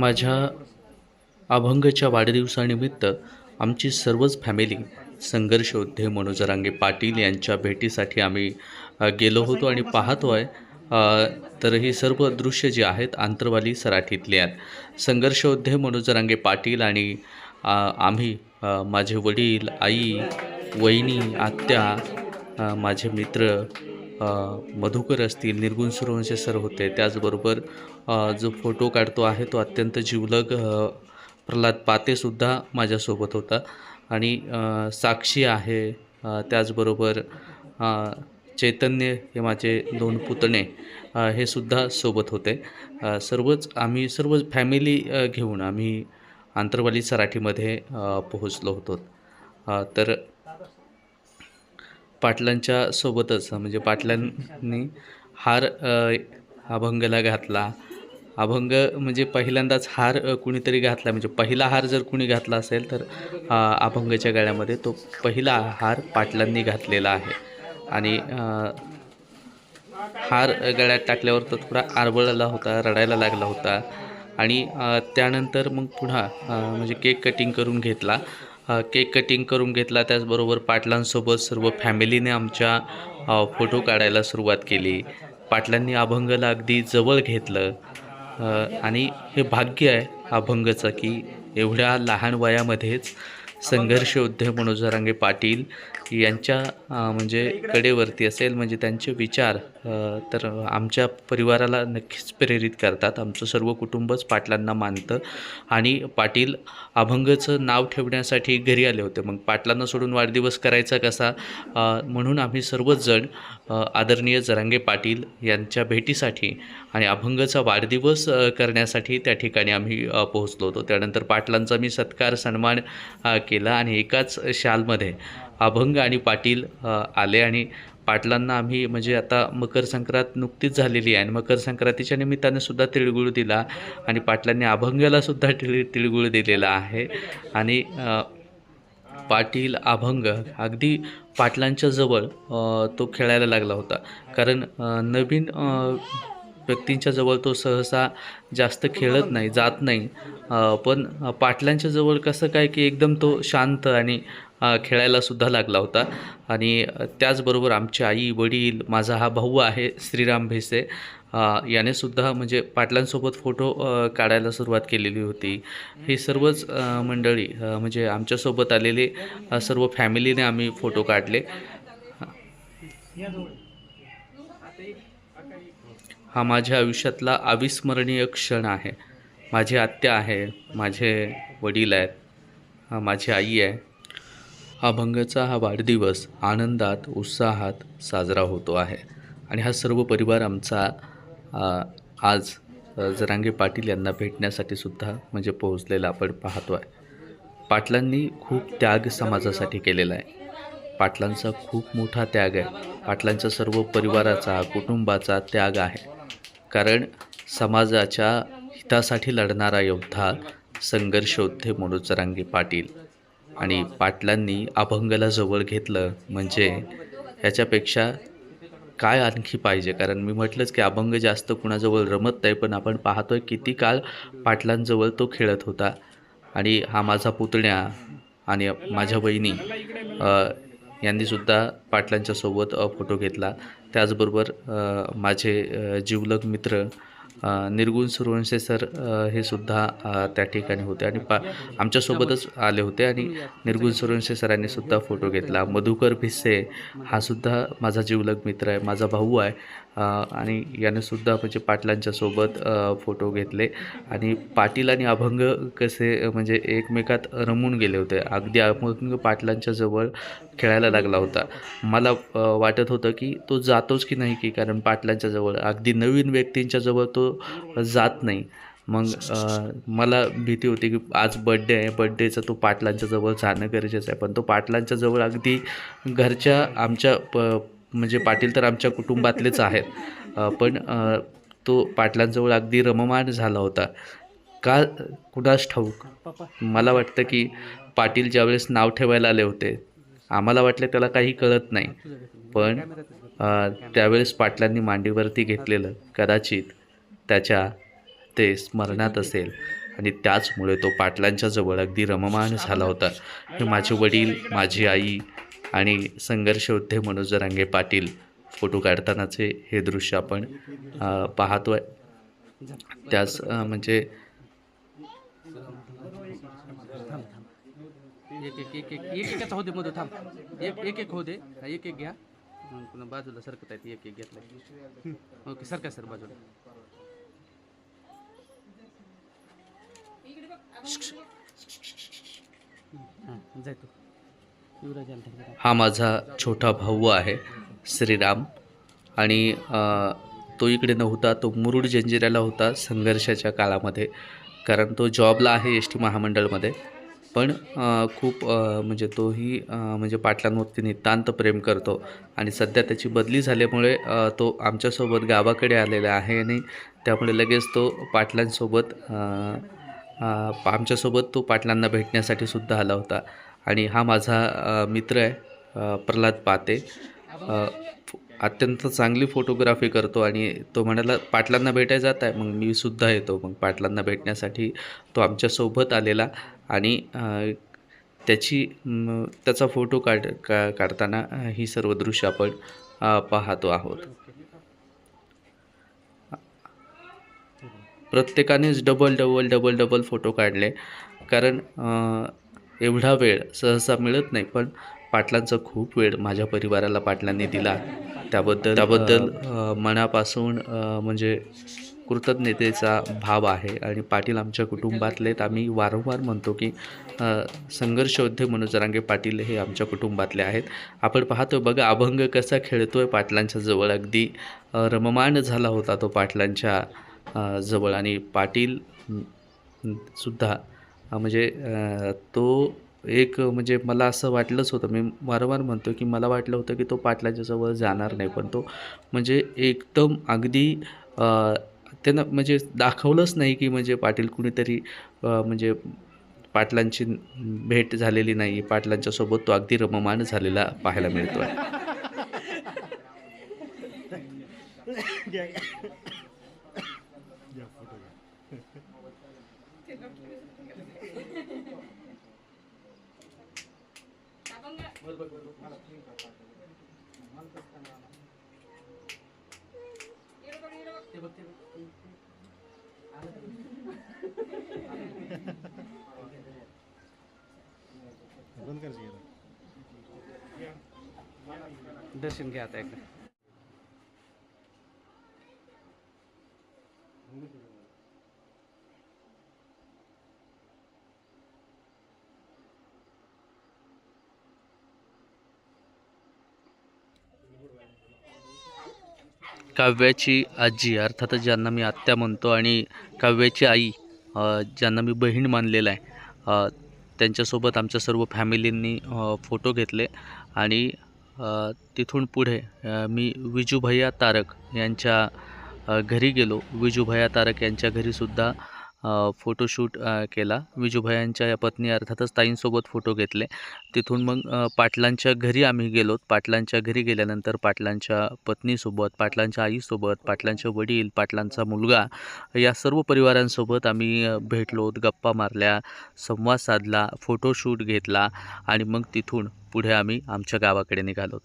माझ्या अभंगच्या वाढदिवसानिमित्त आमची सर्वच फॅमिली संघर्ष योद्धे मनोजरांगे पाटील यांच्या भेटीसाठी आम्ही गेलो होतो आणि पाहतो आहे तर ही सर्व दृश्य जी आहेत आंतरवाली सराठीतली आहेत. संघर्ष योद्धे मनोजरांगे पाटील आणि आम्ही माझे वडील आई वहिनी आत्या माझे मित्र मधुकर असतील निर्गुण सूर्यवंशी सर होते त्याचबरोबर जो फोटो काढतो आहे तो अत्यंत जिवलग प्रल्हाद पातेसुद्धा माझ्यासोबत होता. आणि साक्षी आहे त्याचबरोबर चैतन्य हे माझे दोन पुतणे हे सुद्धा सोबत होते. सर्वच आम्ही सर्वच फॅमिली घेऊन आम्ही आंतरवाली सराठीमध्ये पोहोचलो होतो. तर पाटलांच्या सोबतच म्हणजे पाटलांनी हार अभंगला घातला. अभंग म्हणजे पहिल्यांदाच हार कुणीतरी घातला. म्हणजे पहिला हार जर कुणी घातला असेल तर अभंगच्या गळ्यामध्ये तो पहिला हार पाटलांनी घातलेला आहे. आणि हार गळ्यात टाकल्यावर तो थोडा आरबळला होता रडायला लागला होता. आणि त्यानंतर मग पुन्हा म्हणजे केक कटिंग करून घेतला. केक कटिंग करून घेतला. त्याचबरोबर पाटलांसोबत सर्व फॅमिलीने आमच्या फोटो काढायला सुरुवात केली. पाटलांनी अभंगला अगदी जवळ घेतलं. आणि हे भाग्य आहे अभंगचं की एवढ्या लहान वयामध्येच संघर्ष उद्योग मनोज रांगे पाटील यांच्या म्हणजे कडेवरती असेल म्हणजे त्यांचे विचार तर आमच्या परिवाराला नक्कीच प्रेरित करतात. आमचं सर्व कुटुंबच पाटलांना मानतं. आणि पाटील अभंगचं नाव ठेवण्यासाठी घरी आले होते. मग पाटलांना सोडून वाढदिवस करायचा कसा? म्हणून आम्ही सर्वच जण आदरणीय जरांगे पाटील यांच्या भेटीसाठी आणि अभंगचा वाढदिवस करण्यासाठी त्या ठिकाणी आम्ही पोहोचलो होतो. त्यानंतर पाटलांचा मी सत्कार सन्मान केला आणि एकाच शालमध्ये अभंग आणि पाटील आले आणि पाटलांना आम्ही म्हणजे आता मकर संक्रांत नुकतीच झालेली आहे आणि मकर संक्रांतीच्या निमित्ताने सुद्धा तिळगुळ दिला आणि पाटलांनी अभंगाला सुद्धा तिळ तिळगुळ दिलेला आहे. आणि पाटील अभंग अगदी पाटलांच्या जवळ तो खेळायला लागला होता. कारण नवीन व्यक्तींच्या जवळ तो सहसा जास्त खेळत नाही जात नाही. पण पाटलांच्या जवळ कसं काय की एकदम तो शांत आणि खेळायलासुद्धा खेळायला सुद्धा लागला होता. आणि त्याचबरोबर आमची आई वडील माझा हा भाऊ आहे श्रीराम भेसे. याने सुद्धा म्हणजे पाटलांसोबत फोटो काढायला सुरुवात केलेली होती. ही सर्वच मंडळी म्हणजे आमच्यासोबत आलेले सर्व फॅमिलीने आम्ही फोटो काढले. हा. माझ्या आयुष्यातला अविस्मरणीय क्षण आहे. माझी आत्या आहे माझे वडील आहेत माझी आई आहे. अभंगाचा हा वाढदिवस आनंदात उत्साहात साजरा होतो आहे. आणि हा सर्व परिवार आमचा आज जरांगे पाटील यांना भेटण्यासाठी सुद्धा म्हणजे पोहोचलेला आपण पाहतो आहे पाटलांनी खूप त्याग समाजासाठी केलेला आहे. पाटलांचा खूप मोठा त्याग आहे. पाटलांच्या सर्व परिवाराचा कुटुंबाचा त्याग आहे. कारण समाजाच्या हितासाठी लढणारा योद्धा संघर्षोद्धे म्हणून मनोज जरांगे पाटील. आणि पाटलांनी अभंगाला जवळ घेतलं म्हणजे ह्याच्यापेक्षा काय आणखी पाहिजे? कारण मी म्हटलंच की अभंग जास्त कुणाजवळ रमत नाही पण आपण पाहतोय किती काळ पाटलांजवळ तो खेळत होता. आणि हा माझा पुतण्या आणि माझ्या बहिणी यांनीसुद्धा पाटलांच्यासोबत फोटो घेतला. त्याचबरोबर माझे जिवलग मित्र निर्गुण सुरवंशे सर हे सुद्धा त्या ठिकाणी होते आणि पा आमच्यासोबतच आले होते आणि निर्गुण सुरवंशे सरांनी सुद्धा फोटो घेतला. मधुकर भिस्से हा सुद्धा माझा जिवलग मित्र आहे माझा भाऊ आहे. आणि याने सुद्धा म्हणजे पाटलांच्या सोबत फोटो घेतले. आणि पाटील आणि अभंग कसे म्हणजे एकमेकात रमून गेले होते. अगदी अभंग पाटलांच्या जवळ खेळायला लागला होता. मला वाटत होतं की तो जातोच की नाही की कारण पाटलांच्या जवळ. अगदी नवीन व्यक्तींच्या जवळ तो जात नाही. मग मला भीती होती की आज बड्डे आहे. बड्डेचं तो पाटलांच्या जवळ जाणं गरजेचं आहे. पण तो पाटलांच्या जवळ अगदी घरच्या आमच्या प म्हणजे पाटील तर आमच्या कुटुंबातलेच आहेत. पण तो पाटलांजवळ अगदी रममाण झाला होता. का कुणास ठाऊक? मला वाटतं की पाटील ज्यावेळेस नाव ठेवायला आले होते आम्हाला वाटले त्याला काही कळत नाही. पण त्यावेळेस पाटलांनी मांडीवरती घेतलेलं कदाचित. त्याच्या ते स्मरणात असेल. आणि त्याचमुळे तो पाटलांच्या जवळ अगदी रममाण झाला होता. हे माझे वडील माझी आई आणि संघर्षयोद्धे मनोज रांगे पाटील फोटो काढतानाचे हे दृश्य आपण पाहतो आहे त्याच म्हणजे एक एक एक एक एक एकच होते मध्ये थांब. एक एक एक होते एक एक घ्या. पुन्हा बाजूला सरकत आहेत. एक एक घेतला ओके सरका सर बाजूला. हा माझा छोटा भाऊ आहे श्रीराम. आणि तो इकडे नव्हता तो मुरुड जंजिऱ्याला होता संघर्षाच्या काळामध्ये. कारण तो जॉबला आहे एस टी महामंडळमध्ये. पण खूप म्हणजे तोही म्हणजे पाटलांवरती नितांत प्रेम करतो. आणि सध्या त्याची बदली झाल्यामुळे तो आमच्यासोबत गावाकडे आलेला आहे आणि त्यामुळे लगेच तो पाटलांसोबत आमच्यासोबत तो पाटलांना भेटण्यासाठी सुद्धा आला होता. आणि हा माझा मित्र आहे प्रल्हाद पाते. अत्यंत चांगली फोटोग्राफी करतो आणि तो म्हणाला पाटलांना भेटायला जात आहे. मग मी सुद्धा येतो. मग पाटलांना भेटण्यासाठी तो आमच्यासोबत आलेला आणि त्याची त्याचा फोटो काढ का काढताना ही सर्व दृश्य आपण पाहतो आहोत. प्रत्येकानेच double double double double photo काढले. कारण एवढा वेळ सहसा मिळत नाही पण पाटलांचा खूप वेळ माझ्या परिवाराला पाटलांनी दिला. त्याबद्दल त्याबद्दल मनापासून म्हणजे कृतज्ञतेचा भाव आहे. आणि पाटील आमच्या कुटुंबातलेत आम्ही वारंवार म्हणतो की संघर्षयोद्धे संघर्ष मनोज रांगे पाटील हे आमच्या कुटुंबातले आहेत. आपण पाहतो बघा अभंग कसा खेळतो आहे पाटलांच्या जवळ. अगदी रममाण झाला होता तो पाटलांच्या जवळ आणि पाटील सुद्धा. म्हणजे तो एक म्हणजे मला असं वाटलंच होतं मी वारंवार म्हणतो की मला वाटलं होतं की तो पाटलाच्या जवळ जाणार नाही पण तो म्हणजे एकदम अगदी अ, त्यानं म्हणजे दाखवलंच नाही की म्हणजे पाटील कुणीतरी म्हणजे पाटलांची भेट झालेली नाही पाटलांच्या सोबत तो अगदी रममाण झालेला पाहायला मिळतो आहे दर्शन घ्या आता एकदा काव्याची आजी अर्थातच ज्यांना मी आत्या म्हणतो आणि काव्याची आई ज्यांना मी बहीण मानलेलं आहे त्यांच्यासोबत आमच्या सर्व फॅमिलींनी फोटो घेतले आणि तिथून पुढे मी विजूभैया तारक यांच्या घरी गेलो. विजूभैया तारक यांच्या घरीसुद्धा फोटोशूट केला. विजूभायांच्या या पत्नी अर्थातच ताईंसोबत फोटो घेतले. तिथून मग पाटलांच्या घरी आम्ही गेलो. पाटलांच्या घरी गेल्यानंतर पाटलांच्या पत्नीसोबत पाटलांच्या आईसोबत पाटलांचे वडील पाटलांचा मुलगा या सर्व परिवारांसोबत आम्ही भेटलोत गप्पा मारल्या संवाद साधला फोटोशूट घेतला आणि मग तिथून पुढे आम्ही आमच्या गावाकडे निघालोत.